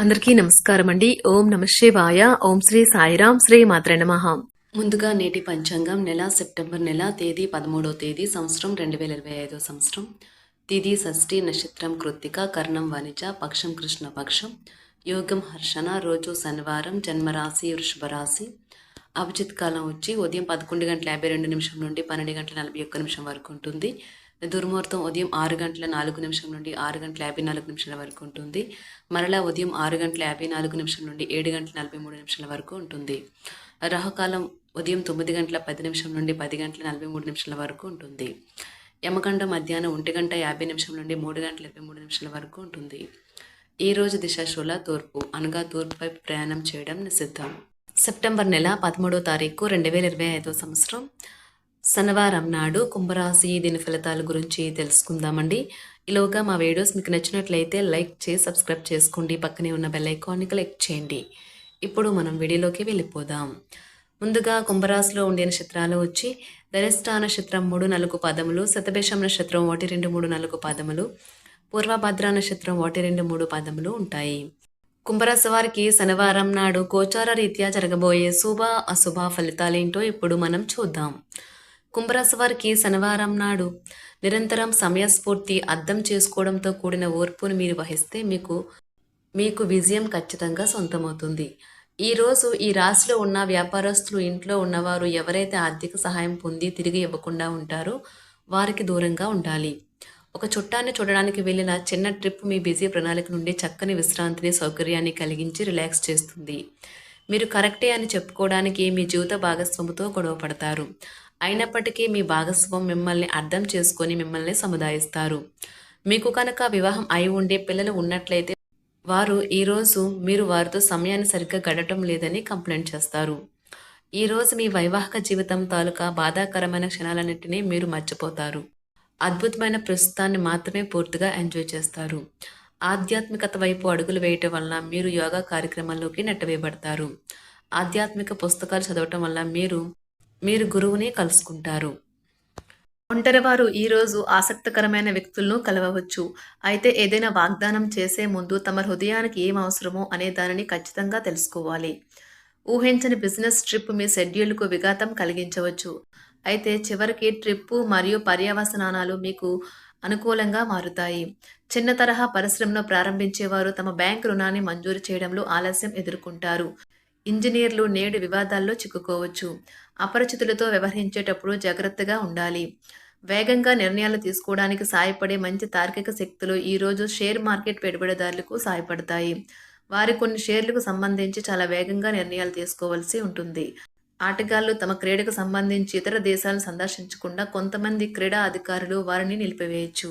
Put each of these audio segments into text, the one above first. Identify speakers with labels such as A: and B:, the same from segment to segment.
A: అందరికీ నమస్కారం అండి. ఓం నమ శివాయ. ఓం శ్రీ సాయిరాం శ్రీ మాత్ర నమః.
B: ముందుగా నేటి పంచాంగం నెల సెప్టెంబర్ నెల తేదీ పదమూడవ తేదీ సంవత్సరం రెండు వేల ఇరవై ఐదో సంవత్సరం. తిది షష్ఠి నక్షత్రం కృత్తిక కర్ణం వనిజ పక్షం కృష్ణ పక్షం. యోగం హర్షణ రోజు శనివారం జన్మరాశి వృషభ రాశి అభిజిత్ కాలం వచ్చి ఉదయం పదకొండు గంటల యాభై రెండు నిమిషం నుండి పన్నెండు గంటల నలభై ఒక్క నిమిషం వరకు ఉంటుంది. దుర్ముహూర్తం ఉదయం ఆరు గంటల నాలుగు నిమిషం నుండి ఆరు గంటల యాభై నాలుగు నిమిషాల వరకు ఉంటుంది. మరలా ఉదయం ఆరు గంటల యాభై నాలుగు నిమిషం నుండి ఏడు గంటల నలభై మూడు నిమిషాల వరకు ఉంటుంది. రాహుకాలం ఉదయం తొమ్మిది గంటల పది నిమిషం నుండి పది గంటల నలభై మూడు నిమిషాల వరకు ఉంటుంది. యమగండ మధ్యాహ్నం ఒంటి గంట యాభై నిమిషం నుండి మూడు గంటల ఇరవై మూడు నిమిషాల వరకు ఉంటుంది. ఈ రోజు దిశాశూల తూర్పు అనగా తూర్పుపై ప్రయాణం చేయడం నిషిద్ధం. సెప్టెంబర్ నెల పదమూడో తారీఖు రెండు వేల ఇరవై ఐదో సంవత్సరం. శనివారం నాడు కుంభరాశి దీని ఫలితాల గురించి తెలుసుకుందామండి. ఈలోగా మా వీడియోస్ మీకు నచ్చినట్లయితే లైక్ చేసి సబ్స్క్రైబ్ చేసుకోండి. పక్కనే ఉన్న బెల్ ఐకాన్ని క్లిక్ చేయండి. ఇప్పుడు మనం వీడియోలోకి వెళ్ళిపోదాం. ముందుగా కుంభరాశిలో ఉండే నక్షత్రాలు వచ్చి ధనిష్ట నక్షత్రం మూడు నాలుగు పదములు శతభేషం నక్షత్రం ఒకటి రెండు మూడు నాలుగు పదములు పూర్వభద్ర నక్షత్రం ఒకటి రెండు మూడు పదములు ఉంటాయి. కుంభరాశి వారికి శనివారం నాడు గోచార రీత్యా జరగబోయే శుభ అశుభ ఫలితాలేంటో ఇప్పుడు మనం చూద్దాం. కుంభరాశి వారికి శనివారం నాడు నిరంతరం సమయస్ఫూర్తి అర్థం చేసుకోవడంతో కూడిన ఓర్పును మీరు వహిస్తే మీకు మీకు విజయం ఖచ్చితంగా సొంతమవుతుంది. ఈరోజు ఈ రాశిలో ఉన్న వ్యాపారస్తులు ఇంట్లో ఉన్నవారు ఎవరైతే ఆర్థిక సహాయం పొంది తిరిగి ఇవ్వకుండా ఉంటారో వారికి దూరంగా ఉండాలి. ఒక చుట్టాన్ని చూడడానికి వెళ్ళిన చిన్న ట్రిప్ మీ బిజీ ప్రణాళిక నుండి చక్కని విశ్రాంతిని సౌకర్యాన్ని కలిగించి రిలాక్స్ చేస్తుంది. మీరు కరెక్టే అని చెప్పుకోవడానికి మీ జీవిత భాగస్వామితో గొడవ పడతారు. అయినప్పటికీ మీ భాగస్వామి మిమ్మల్ని అర్థం చేసుకొని మిమ్మల్ని సముదాయిస్తారు. మీకు కనుక వివాహం అయి ఉండే పిల్లలు ఉన్నట్లయితే వారు ఈరోజు మీరు వారితో సమయాన్ని సరిగ్గా గడటం లేదని కంప్లైంట్ చేస్తారు. ఈరోజు మీ వైవాహిక జీవితం తాలూకా బాధాకరమైన క్షణాలన్నింటినీ మీరు మర్చిపోతారు. అద్భుతమైన ప్రస్తుతాన్ని మాత్రమే పూర్తిగా ఎంజాయ్ చేస్తారు. ఆధ్యాత్మికత వైపు అడుగులు వేయటం వలన మీరు యోగా కార్యక్రమాల్లోకి నెట్టవేయబడతారు. ఆధ్యాత్మిక పుస్తకాలు చదవటం వల్ల మీరు మీరు గురువుని కలుసుకుంటారు. ఒంటరివారు ఈరోజు ఆసక్తికరమైన వ్యక్తులను కలవవచ్చు. అయితే ఏదైనా వాగ్దానం చేసే ముందు తమ హృదయానికి ఏం అవసరమో అనే దానిని ఖచ్చితంగా తెలుసుకోవాలి. ఊహించని బిజినెస్ ట్రిప్ మీ షెడ్యూల్కు విఘాతం కలిగించవచ్చు. అయితే చివరికి ట్రిప్పు మరియు పర్యవసనాలు మీకు అనుకూలంగా మారుతాయి. చిన్న తరహా పరిశ్రమను ప్రారంభించేవారు తమ బ్యాంక్ రుణాన్ని మంజూరు చేయడంలో ఆలస్యం ఎదుర్కొంటారు. ఇంజనీర్లు నేడు వివాదాల్లో చిక్కుకోవచ్చు. అపరిచితులతో వ్యవహరించేటప్పుడు జాగ్రత్తగా ఉండాలి. వేగంగా నిర్ణయాలు తీసుకోవడానికి సాయపడే మంచి తార్కిక శక్తులు ఈరోజు షేర్ మార్కెట్ పెట్టుబడిదారులకు సాయపడతాయి. వారి కొన్ని షేర్లకు సంబంధించి చాలా వేగంగా నిర్ణయాలు తీసుకోవాల్సి ఉంటుంది. ఆటగాళ్ళు తమ క్రీడకు సంబంధించి ఇతర దేశాలను సందర్శించకుండా కొంతమంది క్రీడా అధికారులు వారిని నిలిపివేయచ్చు.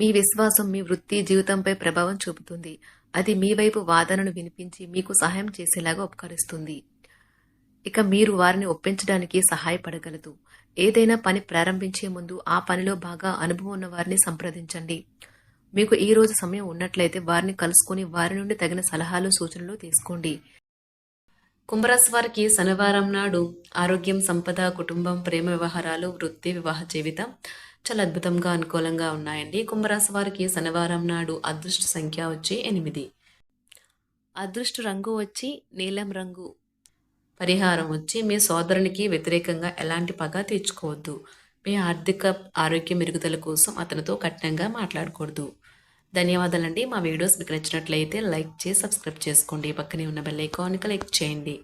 B: మీ విశ్వాసం మీ వృత్తి జీవితంపై ప్రభావం చూపుతుంది. అది మీ వైపు వాదనను వినిపించి మీకు సహాయం చేసేలాగా ఉపకరిస్తుంది. ఇక మీరు వారిని ఒప్పించడానికి సహాయపడగలదు. ఏదైనా పని ప్రారంభించే ముందు ఆ పనిలో బాగా అనుభవం ఉన్న వారిని సంప్రదించండి. మీకు ఈ రోజు సమయం ఉన్నట్లయితే వారిని కలుసుకుని వారి నుండి తగిన సలహాలు సూచనలు తీసుకోండి.
C: కుంభరాశి వారికి శనివారం నాడు ఆరోగ్యం సంపద కుటుంబం ప్రేమ వ్యవహారాలు వృత్తి వివాహ జీవితం చాలా అద్భుతంగా అనుకూలంగా ఉన్నాయండి. కుంభరాశి వారికి శనివారం నాడు అదృష్ట సంఖ్య వచ్చి ఎనిమిది. అదృష్ట రంగు వచ్చి నీలం రంగు. పరిహారం వచ్చి మీ సోదరునికి వ్యతిరేకంగా ఎలాంటి పగ తీర్చుకోవద్దు. మీ ఆర్థిక ఆరోగ్య మెరుగుదల కోసం అతనితో కఠినంగా మాట్లాడకూడదు. ధన్యవాదాలండి. మా వీడియోస్ మీకు నచ్చినట్లయితే లైక్ చేసి సబ్స్క్రైబ్ చేసుకోండి. పక్కనే ఉన్న బెల్ ఐకాన్ క్లిక్ చేయండి.